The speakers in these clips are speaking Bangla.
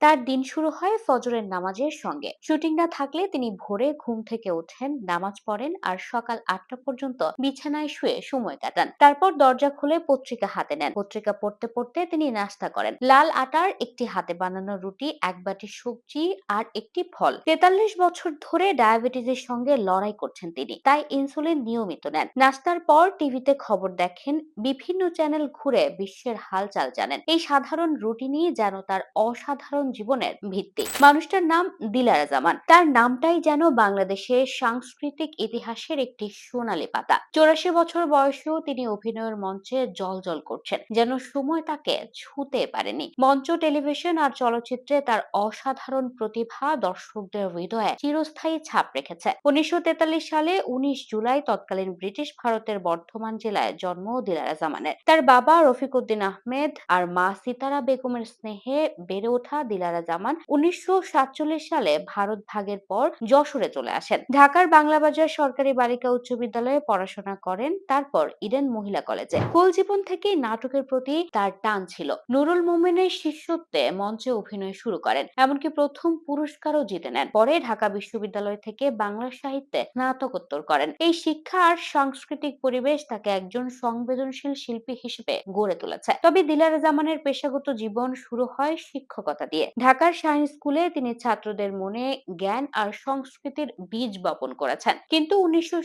তার দিন শুরু হয় ফজরের নামাজের সঙ্গে। শুটিং না থাকলে তিনি ভোরে ঘুম থেকে ওঠেন, নামাজ পড়েন আর সকাল আটটা পর্যন্ত বিছানায় শুয়ে সময় কাটান। তারপর দরজা খুলে পত্রিকা হাতে নেন। পত্রিকা পড়তে পড়তে তিনি নাস্তা করেন। লাল আটার একটি হাতে বানানো রুটি, এক বাটি সবজি আর একটি ফল। তেতাল্লিশ বছর ধরে ডায়াবেটিসের সঙ্গে লড়াই করছেন তিনি, তাই ইনসুলিন নিয়মিত নেন। নাস্তার পর টিভিতে খবর দেখেন, বিভিন্ন চ্যানেল ঘুরে বিশ্বের হালচাল জানেন। এই সাধারণ রুটিনই যেন তার অসাধারণ জীবনের ভিত্তি। মানুষটার নাম দিলারা জামান। তার নামটাই যেন বাংলাদেশের সাংস্কৃতিক ইতিহাসের একটি সোনালী পাতা। চৌরাশি বছর বয়সেও তিনি অভিনয়ের মঞ্চে জল জল করছেন, যেন সময় তাকে ছুতে পারেনি। মঞ্চ, টেলিভিশন আর চলচ্চিত্রে তার অসাধারণ প্রতিভা দর্শকদের হৃদয়ে চিরস্থায়ী ছাপ রেখেছে। উনিশশো তেতাল্লিশ সালে উনিশ জুলাই তৎকালীন ব্রিটিশ ভারতের বর্ধমান জেলায় জন্ম দিলারা জামানের। তার বাবা রফিকউদ্দিন আহমেদ আর মা সিতারা বেগমের স্নেহে বেড়ে ওঠা দিলারা জামান উনিশশো সাতচল্লিশ সালে ভারত ভাগের পর যশোরে চলে আসেন। ঢাকার বাংলাবাজার সরকারি বালিকা উচ্চ বিদ্যালয়ে পড়াশোনা করেন, তারপর ইডেন মহিলা কলেজে। স্কুল জীবন থেকেই নাটকের প্রতি তার টান ছিল। নুরুল মোমেনের শিষ্যত্বে মঞ্চে অভিনয় শুরু করেন, এমনকি প্রথম পুরস্কারও জিতে নেন। পরে ঢাকা বিশ্ববিদ্যালয় থেকে বাংলা সাহিত্যে স্নাতকোত্তর করেন। এই শিক্ষা আর সাংস্কৃতিক পরিবেশ তাকে একজন সংবেদনশীল শিল্পী হিসেবে গড়ে তুলেছে। তবে দিলারা জামানের পেশাগত জীবন শুরু হয় শিক্ষকতা দিয়ে। ঢাকার শাহিন স্কুলে তিনি ছাত্রদের মনে জ্ঞান আর সংস্কৃতির বীজ বপন করেছেন। কিন্তু উনিশশো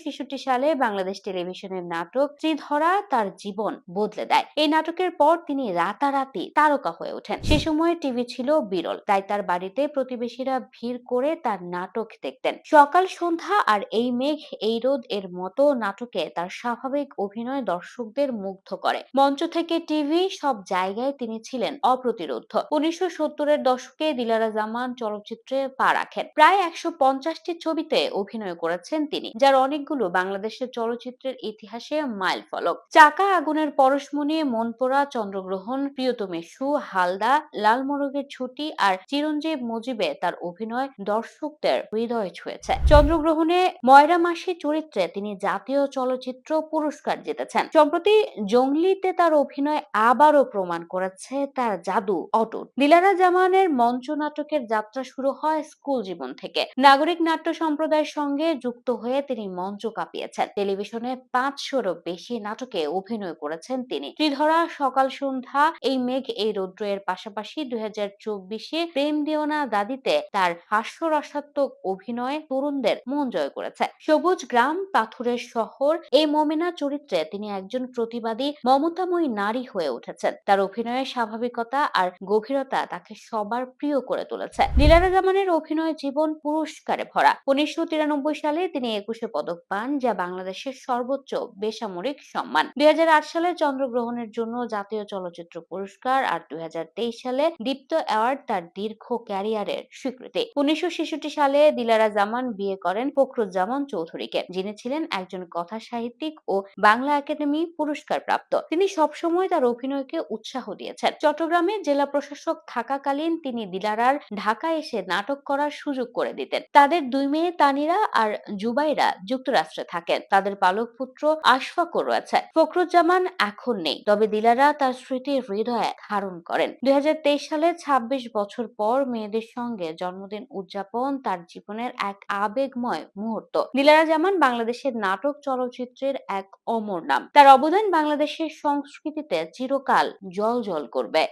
সালে বাংলাদেশ টেলিভিশনের নাটক ত্রিধরা তার জীবন বদলে দেয়। এই নাটকের পর তিনি রাতারাতি তারকা হয়ে ওঠেন। সে সময় টিভি ছিল বিরল, তাই তার বাড়িতে প্রতিবেশীরা ভিড় করে তার নাটক দেখতেন। সকাল, সন্ধ্যা আর এই মেঘ, এই রোদ এর মতো নাটকে তার স্বাভাবিক অভিনয় দর্শকদের মুগ্ধ করে। মঞ্চ থেকে টিভি সব জায়গায় তিনি ছিলেন অপ্রতিরোধ্য। উনিশশো সত্তরের দশকে দিলারা জামান চলচ্চিত্রে পা রাখেন। প্রায় একশো পঞ্চাশটি ছবিতে অভিনয় করেছেন তিনি, যার অনেকগুলো বাংলাদেশের চলচ্চিত্রের ইতিহাসে মাইল ফলক। চাকা আগুনের পরশমণি, মনপোড়া, চন্দ্রগ্রহণ প্রিয়তমেশু হালদা লাল মোরগের ছুটি আর চিরঞ্জীব মুজিবে তার অভিনয় দর্শকদের হৃদয় ছুঁয়েছে। চন্দ্রগ্রহণে ময়রা মাসি চরিত্রে তিনি জাতীয় চলচ্চিত্র পুরস্কার জিতেছেন। সম্প্রতি জঙ্গলিতে তার অভিনয় আবারও প্রমাণ করেছে তার জাদু অটুট। দিলারা জামানের মঞ্চ নাটকের যাত্রা শুরু হয় স্কুল জীবন থেকে। নাগরিক নাট্য সম্প্রদায়ের সঙ্গে যুক্ত হয়ে তিনি মঞ্চ কাঁপিয়েছেন। টেলিভিশনে পাঁচশোরও বেশি নাটকে অভিনয় করেছেন তিনি। ত্রিধরা, সকাল সন্ধ্যা, এই মেঘ, এই রৌদ্র এর পাশাপাশি দুই হাজার চব্বিশে প্রেম দেওনা দাদিতে তার হাস্যরসাত্মক অভিনয়ে তরুণদের মন জয় করেছে। সবুজ গ্রাম, পাথরের শহর, এই মমিনা চরিত্রে তিনি একজন প্রতিবাদী, মমতাময়ী নারী হয়ে উঠেছেন। তার অভিনয়ের স্বাভাবিকতা আর গভীরতা তাকে সবার প্রিয় করে তুলেছে। দিলারা জামানের অভিনয় জীবন পুরস্কারে ভরা। উনিশশো তিরানব্বই সালে তিনি একুশে পদক পান, যা বাংলাদেশের সর্বোচ্চ বেসামরিক সম্মান। দুই হাজার আট সালে চন্দ্রগ্রহণের জন্য জাতীয় চলচ্চিত্র পুরস্কার আর দুই হাজার তেইশ সালে দীপ্ত অ্যাওয়ার্ড তার দীর্ঘ ক্যারিয়ারের স্বীকৃতি। উনিশশো ছেষট্টি সালে দিলারা জামান বিয়ে করেন ফখরুজ্জামান চৌধুরীকে, যিনি ছিলেন একজন কথা সাহিত্যিক ও বাংলা একাডেমি পুরস্কার প্রাপ্ত তিনি সবসময় তার অভিনয়কে উৎসাহ দিয়েছেন। চট্টগ্রামে জেলা প্রশাসক থাকাকালীন তিনি দিলারার ঢাকা এসে নাটক করার সুযোগ করে দিতেন। তাদের দুই মেয়ে তানিরা আর জুবাইরা যুক্তরাষ্ট্রে থাকেন। তাদের পালক পুত্র আশফাকও রয়েছে। ফখরুজ্জামান এখন নেই, তবে দিলারা তার স্মৃতি হৃদয়ে ধারণ করেন। দুই হাজার তেইশ সালে ২৬ বছর পর মেয়েদের সঙ্গে জন্মদিন উদযাপন তার জীবনের এক আবেগময় মুহূর্ত। দিলারা জামান বাংলাদেশের নাটক চলচ্চিত্রের এক অমর নাম। তার অবদান বাংলাদেশের সংস্কৃতিতে চিরকাল জল জল করবে।